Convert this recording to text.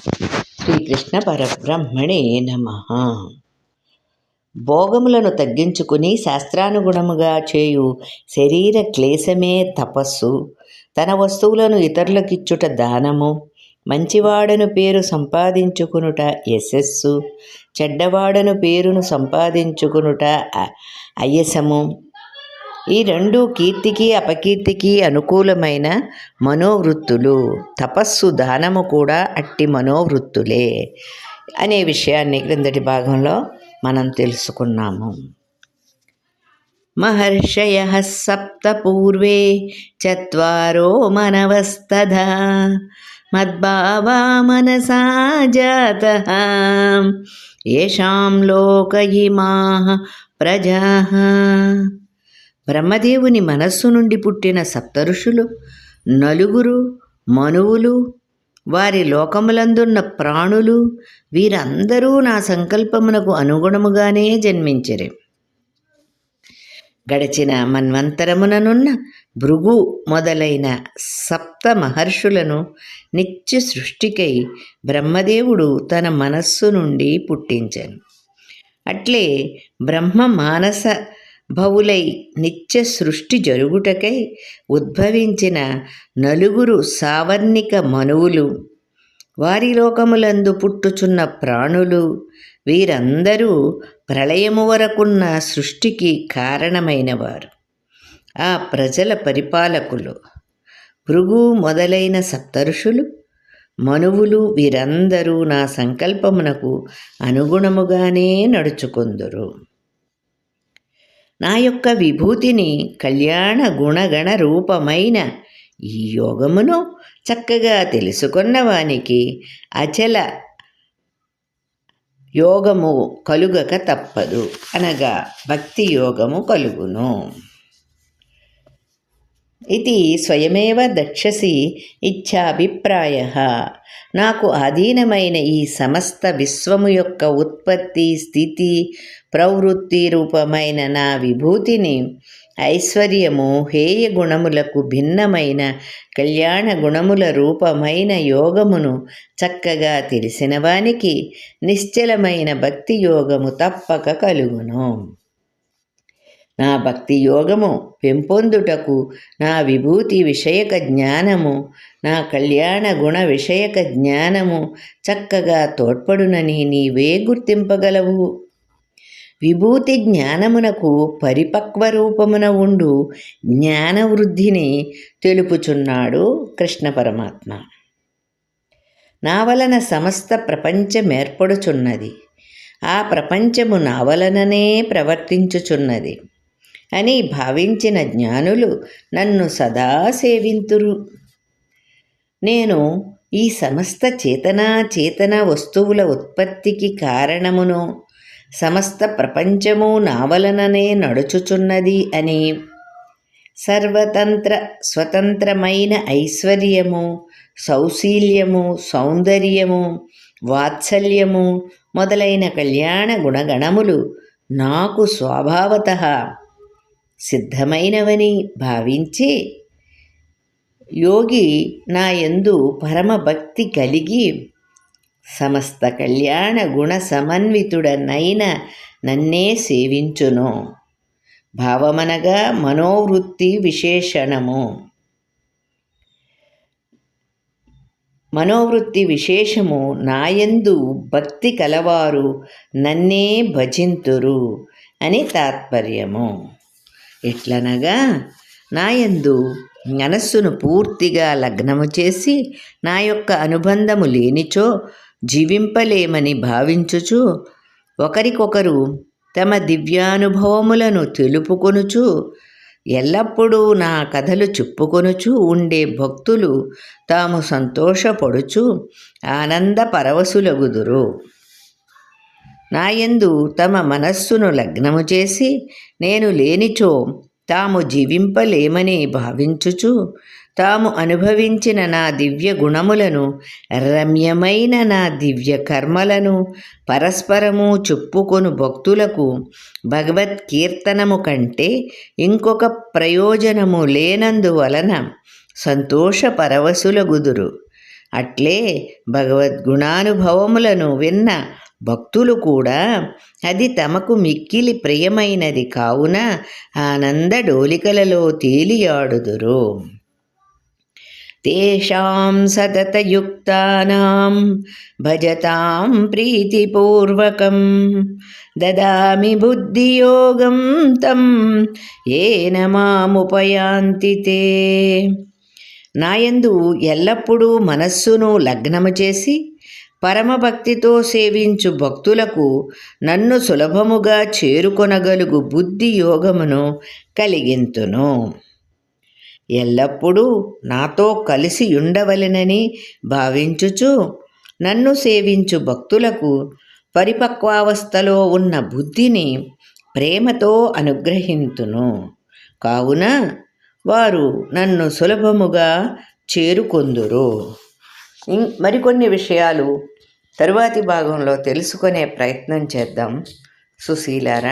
శ్రీకృష్ణ పరబ్రహ్మణే నమ. భోగములను తగ్గించుకుని శాస్త్రానుగుణముగా చేయు శరీర క్లేశమే తపస్సు. తన వస్తువులను ఇతరులకిచ్చుట దానము. మంచివాడను పేరు సంపాదించుకునుట యశస్సు. చెడ్డవాడను పేరును సంపాదించుకునుట అయసము ఈ రెండు కీర్తికి అపకీర్తికి అనుకూలమైన మనోవృత్తులు. తపస్సు దానము కూడా అట్టి మనోవృత్తులే అనే విషయాన్ని క్రిందటి భాగంలో మనం తెలుసుకున్నాము. మహర్షయ సప్త పూర్వే చత్వారో మనవస్తథా మద్భావా మనసా జాత ఏషాం లోక ఇమా ప్రజా బ్రహ్మదేవుని మనస్సు నుండి పుట్టిన సప్తఋషులు నలుగురు మనువులు వారి లోకములందున్న ప్రాణులు వీరందరూ నా సంకల్పమునకు అనుగుణముగానే జన్మించరు. గడిచిన మన్వంతరముననున్న భృగు మొదలైన సప్త మహర్షులను నిత్య సృష్టికై బ్రహ్మదేవుడు తన మనస్సు నుండి పుట్టించాను. అట్లే బ్రహ్మ మానస భవులై నిత్య సృష్టి జరుగుటకై ఉద్భవించిన నలుగురు సావర్ణిక మనువులు. వారి లోకములందు పుట్టుచున్న ప్రాణులు వీరందరూ ప్రళయము వరకున్న సృష్టికి కారణమైనవారు. ఆ ప్రజల పరిపాలకులు భృగు మొదలైన సప్తరుషులు మనువులు వీరందరూ నా సంకల్పమునకు అనుగుణముగానే నడుచుకుందురు. నా యొక్క విభూతిని కళ్యాణ గుణగణ రూపమైన ఈ యోగమును చక్కగా తెలుసుకున్న వానికి అచల యోగము కలుగక తప్పదు. అనగా భక్తి యోగము కలుగును. ఇది స్వయమేవ దక్షసి ఇచ్చాభిప్రాయ నాకు ఆధీనమైన ఈ సమస్త విశ్వము యొక్క ఉత్పత్తి స్థితి ప్రవృత్తి రూపమైన నా విభూతిని ఐశ్వర్యము హేయ గుణములకు భిన్నమైన కళ్యాణ గుణముల రూపమైన యోగమును చక్కగా తెలిసిన వానికి నిశ్చలమైన భక్తి యోగము తప్పక కలుగును. నా భక్తి యోగము పెంపొందుటకు నా విభూతి విషయక జ్ఞానము నా కళ్యాణ గుణ విషయక జ్ఞానము చక్కగా తోడ్పడునని నీవే గుర్తింపగలవు. విభూతి జ్ఞానమునకు పరిపక్వ రూపమున ఉండు జ్ఞాన వృద్ధిని తెలుపుచున్నాడు కృష్ణ పరమాత్మ. నా వలన సమస్త ప్రపంచమేర్పడుచున్నది ఆ ప్రపంచము నా వలననే ప్రవర్తించుచున్నది. అని భావించిన జ్ఞానులు నన్ను సదా సేవింతురు. నేను ఈ సమస్త చేతనా చేతన వస్తువుల ఉత్పత్తికి కారణమును సమస్త ప్రపంచము నావలననే నడుచుచున్నది అని. సర్వతంత్ర స్వతంత్రమైన ఐశ్వర్యము సౌశీల్యము సౌందర్యము వాత్సల్యము మొదలైన కళ్యాణ గుణగణములు నాకు స్వభావత. సిద్ధమైనవని భావించి యోగి నా యందు పరమభక్తి కలిగి సమస్త కళ్యాణ గుణ సమన్వితుడనైన నన్నే సేవించును. భావమనగా మనోవృత్తి విశేషణము. మనోవృత్తి విశేషము నాయందు భక్తి కలవారు నన్నే భజింతురు అని తాత్పర్యము. ఎట్లనగా నాయందు మనస్సును పూర్తిగా లగ్నము చేసి నా యొక్క అనుబంధము లేనిచో జీవింపలేమని భావించుచు ఒకరికొకరు తమ దివ్యానుభవములను తెలుపుకొనుచు ఎల్లప్పుడూ నా కథలు చెప్పుకొనుచు ఉండే భక్తులు తాము సంతోషపడుచు ఆనంద పరవశులగుదురు. నాయందు తమ మనస్సును లగ్నము చేసి నేను లేనిచో తాము జీవింపలేమని భావించుచు తాము అనుభవించిన నా దివ్య గుణములను రమ్యమైన నా దివ్య కర్మలను పరస్పరము చెప్పుకొను భక్తులకు భగవత్ కీర్తనము కంటే ఇంకొక ప్రయోజనము లేనందువలన సంతోష పరవశులగుదురు. అట్లే భగవద్గుణానుభవములను విన్న భక్తులు కూడా అది తమకు మిక్కిలి ప్రియమైనది కావున ఆనంద డోలికలలో తేలియాడుదురు. తేషాం సతతయుక్తానాం భజతాం ప్రీతిపూర్వకం దదామి బుద్ధియోగం తం ఏన మాముపయాంతి తే నాయందు ఎల్లప్పుడూ మనస్సును లగ్నము చేసి పరమభక్తితో సేవించు భక్తులకు నన్ను సులభముగా చేరుకొనగలుగు బుద్ధి యోగమును కలిగింతును. ఎల్లప్పుడూ నాతో కలిసి ఉండవలెనని భావించుచు నన్ను సేవించు భక్తులకు పరిపక్వావస్థలో ఉన్న బుద్ధిని ప్రేమతో అనుగ్రహింతును. కావున వారు నన్ను సులభముగా చేరుకొందురు. మరికొన్ని విషయాలు తరువాతి భాగంలో తెలుసుకునే ప్రయత్నం చేద్దాం. సుశీలారా